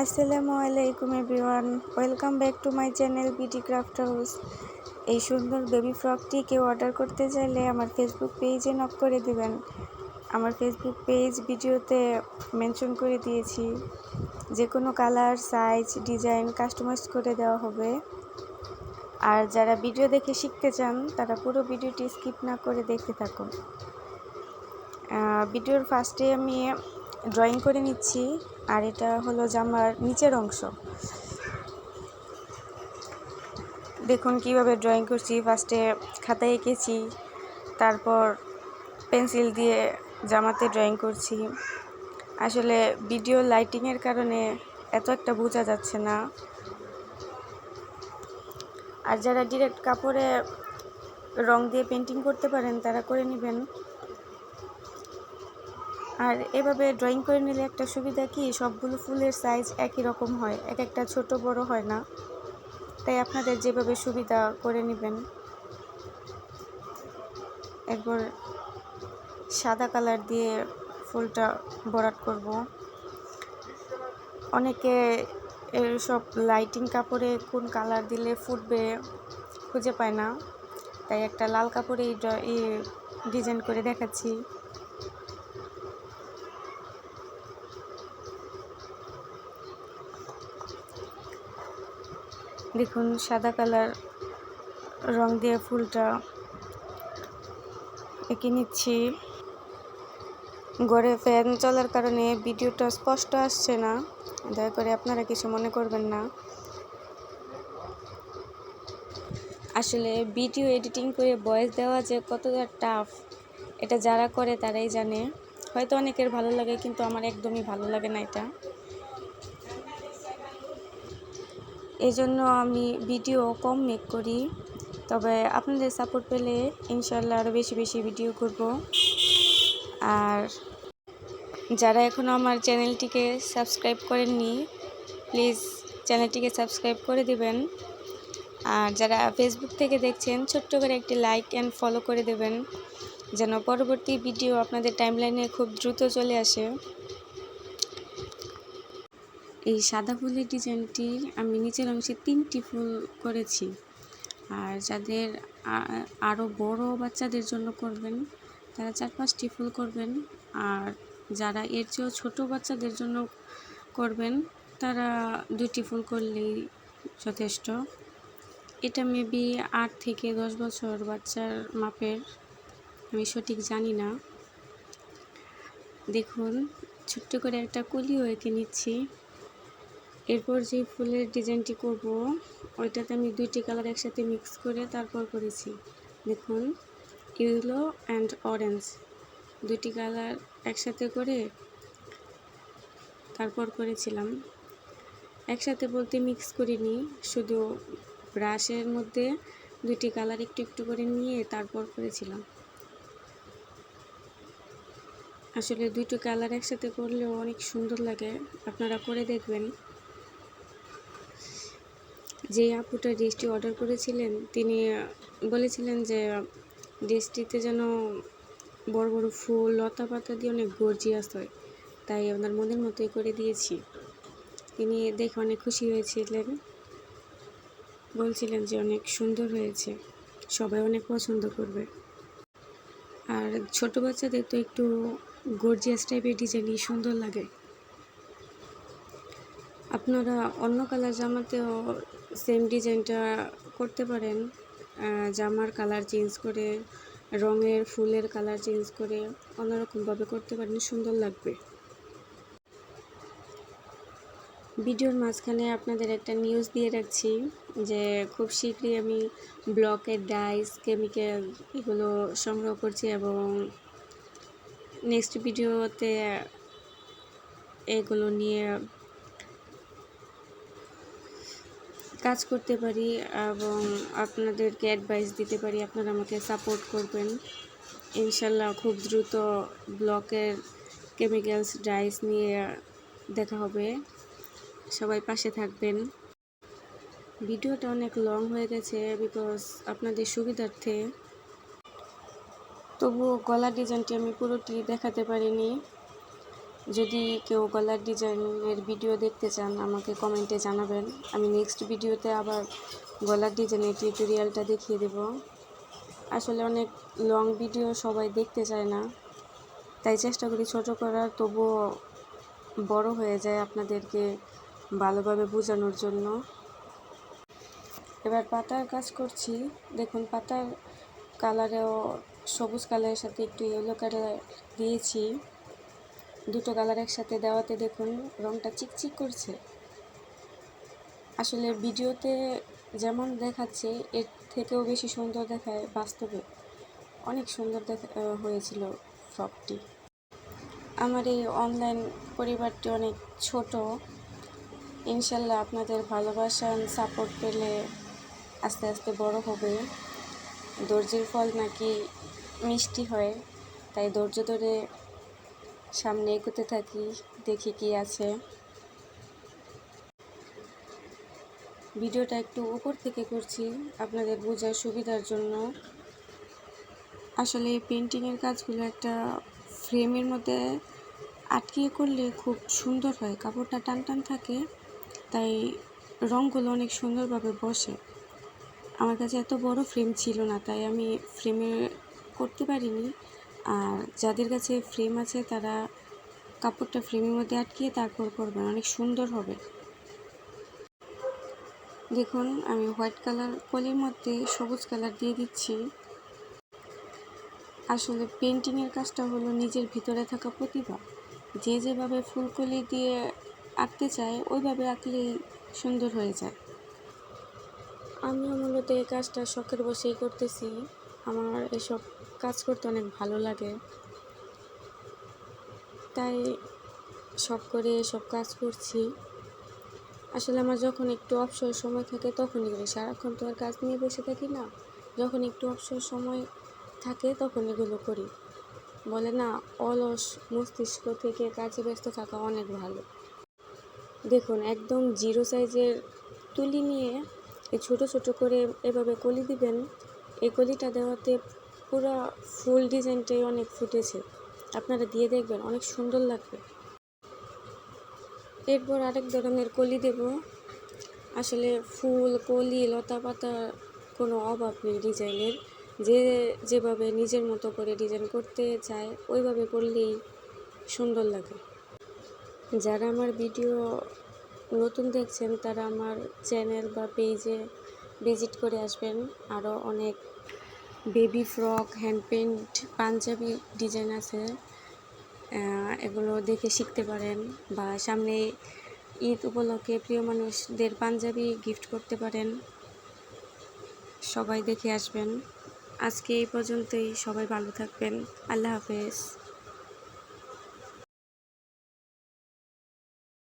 আসসালামু আলাইকুম everyone, welcome back to my channel BT craft house. এই সুন্দর বেবি ফ্রকটি কেউ অর্ডার করতে চাইলে আমার ফেসবুক পেজে নক করে দেবেন। আমার ফেসবুক পেজ ভিডিওতে মেনশন করে দিয়েছি, যে কোনো কালার, সাইজ, ডিজাইন কাস্টমাইজ করে দেওয়া হবে। আর যারা ভিডিও দেখে শিখতে চান, তারা পুরো ভিডিওটি স্কিপ না করে দেখতে থাকুন। ভিডিওর ফার্স্টে আমি ড্রয়িং করে নিচ্ছি। আর এটা হলো জামার নিচের অংশ। দেখুন কীভাবে ড্রয়িং করছি। ফার্স্টে খাতায় এঁকেছি, তারপর পেন্সিল দিয়ে জামাতে ড্রয়িং করছি। আসলে ভিডিও লাইটিংয়ের কারণে এত একটা বোঝা যাচ্ছে না। আর যারা ডিরেক্ট কাপড়ে রং দিয়ে পেন্টিং করতে পারেন, তারা করে নেবেন। আর এভাবে ড্রয়িং করে নিলে একটা সুবিধা কি? সবগুলো ফুলের সাইজ একই রকম হয়, এক একটা ছোট বড় হয় না। তাই আপনাদের যেভাবে সুবিধা করে নেবেন, একবার সাদা কালার দিয়ে ফুলটা ভরাট করব। অনেকে এর সব লাইটিং কাপড়ে কোন কালার দিলে ফুটবে খুঁজে পায় না। তাই একটা লাল কাপড়ে এই ডিজাইন করে দেখাচ্ছি। দেখুন, সাদা কালার রং দিয়ে ফুলটা এঁকে নিচ্ছি। ঘরে ফ্যান চলার কারণে ভিডিওটা স্পষ্ট আসছে না। দয়া করে আপনারা কিছু মনে করবেন না। আসলে ভিডিও এডিটিং করে ভয়েস দেওয়া যে কতটা টাফ, এটা যারা করে তারাই জানে। হয়তো অনেকের ভালো লাগে, কিন্তু আমার একদমই ভালো লাগে না এটা। এই জন্য আমি ভিডিও কম মেক করি। তবে আপনাদের সাপোর্ট পেলে ইনশাল্লাহ আরও বেশি বেশি ভিডিও করব। আর যারা এখনও আমার চ্যানেলটিকে সাবস্ক্রাইব করেননি প্লিজ চ্যানেলটিকে সাবস্ক্রাইব করে দিবেন। আর যারা ফেসবুক থেকে দেখছেন, ছোট্ট করে একটি লাইক অ্যান্ড ফলো করে দেবেন। যেন পরবর্তী ভিডিও আপনাদের টাইমলাইনে খুব দ্রুত চলে আসে। এই সাদা ফুলের ডিজাইনটি আমি নিচের অংশে তিনটি ফুল করেছি। আর যাদের আরও বড় বাচ্চাদের জন্য করবেন, তারা চার পাঁচটি ফুল করবেন। আর যারা এর চেয়েও ছোটো বাচ্চাদের জন্য করবেন, তারা দুটি ফুল করলেই যথেষ্ট। এটা মেবি আট থেকে দশ বছর বাচ্চার মাপের, আমি সঠিক জানি না। দেখুন, ছোট্ট করে একটা কলিও এঁকে নিচ্ছি। এরপর যে ফুলের ডিজাইনটি করব, ওইটাতে আমি দুইটি কালার একসাথে মিক্স করে তারপর করেছি। দেখুন, ইয়েলো অ্যান্ড অরেঞ্জ। দুটি কালার একসাথে করে তারপর করেছিলাম। একসাথে বলতে মিক্স করিনি, শুধু ব্রাশের মধ্যে দুটি কালার একটু একটু করে নিয়ে তারপর করেছিলাম। আসলে দুটো কালার একসাথে করলেও অনেক সুন্দর লাগে, আপনারা করে দেখবেন। যে আপুটা ড্রেসটি অর্ডার করেছিলেন, তিনি বলেছিলেন যে ড্রেসটিতে যেন বড় বড় ফুল, লতা পাতা দিয়ে অনেক গর্জিয়াস হয়। তাই আপনার মনের মতোই করে দিয়েছি। তিনি দেখে অনেক খুশি হয়েছিলেন। বলছিলেন যে অনেক সুন্দর হয়েছে। সবাই অনেক পছন্দ করবে। আর ছোট বাচ্চাদের তো একটু গর্জিয়াস টাইপের ডিজাইনই সুন্দর লাগে। আপনারা অন্য কালার জামাতেও সেম ডিজাইনটা করতে পারেন জামার কালার চেঞ্জ করে, রঙের, ফুলের কালার চেঞ্জ করে, অন্যরকমভাবে করতে পারেন, সুন্দর লাগবে। ভিডিওর মাঝখানে আপনাদের একটা নিউজ দিয়ে রাখছি, যে খুব শীঘ্রই আমি ব্লকের ডাইস কেমিক্যাল এগুলো সংগ্রহ করছি এবং নেক্সট ভিডিওতে এগুলো নিয়ে কাজ করতে পারি এবং আপনাদেরকে অ্যাডভাইস দিতে পারি, আপনারা আমাকে সাপোর্ট করবেন। ইনশাল্লাহ খুব দ্রুত ব্লকের কেমিক্যালস ডাইস নিয়ে দেখা হবে। সবাই পাশে থাকবেন। ভিডিওটা অনেক লং হয়ে গেছে বিকজ আপনাদের সুবিধার্থে। তবুও গলা ডিজাইনটি আমি পুরোটি দেখাতে পারিনি। যদি কেউ গলার ডিজাইনের ভিডিও দেখতে চান, আমাকে কমেন্টে জানাবেন। আমি নেক্সট ভিডিওতে আবার গলার ডিজাইনের টিউটোরিয়ালটা দেখিয়ে দেব। আসলে অনেক লং ভিডিও সবাই দেখতে চায় না। তাই চেষ্টা করি ছোট করার, তবুও বড় হয়ে যায় আপনাদেরকে ভালোভাবে বোঝানোর জন্য। এবার পাতার কাজ করছি। দেখুন, পাতার কালারেও সবুজ কালারের সাথে একটু ইয়েলো কালার দিয়েছি। দুটো কালার একসাথে দেওয়াতে দেখুন রংটা চিকচিক করছে। আসলে ভিডিওতে যেমন দেখাচ্ছে, এর থেকেও বেশি সুন্দর দেখায় বাস্তবে। অনেক সুন্দর দেখা হয়েছিল ফ্রকটি। আমার এই অনলাইন পরিবারটি অনেক ছোট। ইনশাল্লাহ আপনাদের ভালোবাসা সাপোর্ট পেলে আস্তে আস্তে বড় হবে। ধৈর্যের ফল নাকি মিষ্টি হয়, তাই ধৈর্য ধরে সামনে এগোতে থাকি, দেখি কি আছে। ভিডিওটা একটু উপর থেকে করছি, আপনাদের বোঝার সুবিধার জন্য। আসলে পেন্টিংয়ের কাজগুলো একটা ফ্রেমের মধ্যে আটকিয়ে করলে খুব সুন্দর হয়। কাপড়টা টান টান থাকে, তাই রঙগুলো অনেক সুন্দরভাবে বসে। আমার কাছে এত বড় ফ্রেম ছিল না, তাই আমি ফ্রেমে করতে পারিনি। আর যাদের কাছে ফ্রেম আছে, তারা কাপড়টা ফ্রেমের মধ্যে আটকিয়ে তারপর করবেন অনেক সুন্দর হবে। দেখুন, আমি হোয়াইট কালার কলির মধ্যে সবুজ কালার দিয়ে দিচ্ছি। আসলে পেন্টিংয়ের কাজটা হলো নিজের ভিতরে থাকা প্রতিভা। যে যেভাবে ফুলকলি দিয়ে আঁকতে চায়, ওইভাবে আঁকলেই সুন্দর হয়ে যায়। আমিও মূলত এই কাজটা শখের বসেই করতেছি। আমার এসব কাজ করতে অনেক ভালো লাগে। তাই সব করে সব কাজ করছি। আসলে আমার যখন একটু অবসর সময় থাকে তখনই করি। সারাক্ষণ তো আর কাজ নিয়ে বসে থাকি না। যখন একটু অবসর সময় থাকে তখন এগুলো করি। বলে না, অলস মস্তিষ্ক থেকে কাজে ব্যস্ত থাকা অনেক ভালো। দেখুন, একদম জিরো সাইজের তুলি নিয়ে এই ছোটো ছোটো করে এভাবে কলি দিবেন, এই কলিটা দেওয়াতে পুরো ফুল ডিজাইনটাই অনেক ফুটেছে। আপনারা দিয়ে দেখবেন, অনেক সুন্দর লাগবে। এরপর আরেক ধরনের কলি দেব। আসলে ফুল, কলি, লতা পাতা কোনো অভাব নেই ডিজাইনের। যে যেভাবে নিজের মতো করে ডিজাইন করতে চায়, ওইভাবে করলেই সুন্দর লাগে। যারা আমার ভিডিও নতুন দেখছেন, তারা আমার চ্যানেল বা পেজে ভিজিট করে আসবেন। আরও অনেক baby frock hand paint Punjabi design আছে। এগুলো দেখে শিখতে পারেন বা সামনে ঈদ উপলক্ষে প্রিয় মানুষদের পাঞ্জাবি গিফট করতে পারেন। সবাই দেখে আসবেন। আজকে এই পর্যন্তই। সবাই ভালো থাকবেন। আল্লাহ হাফেজ।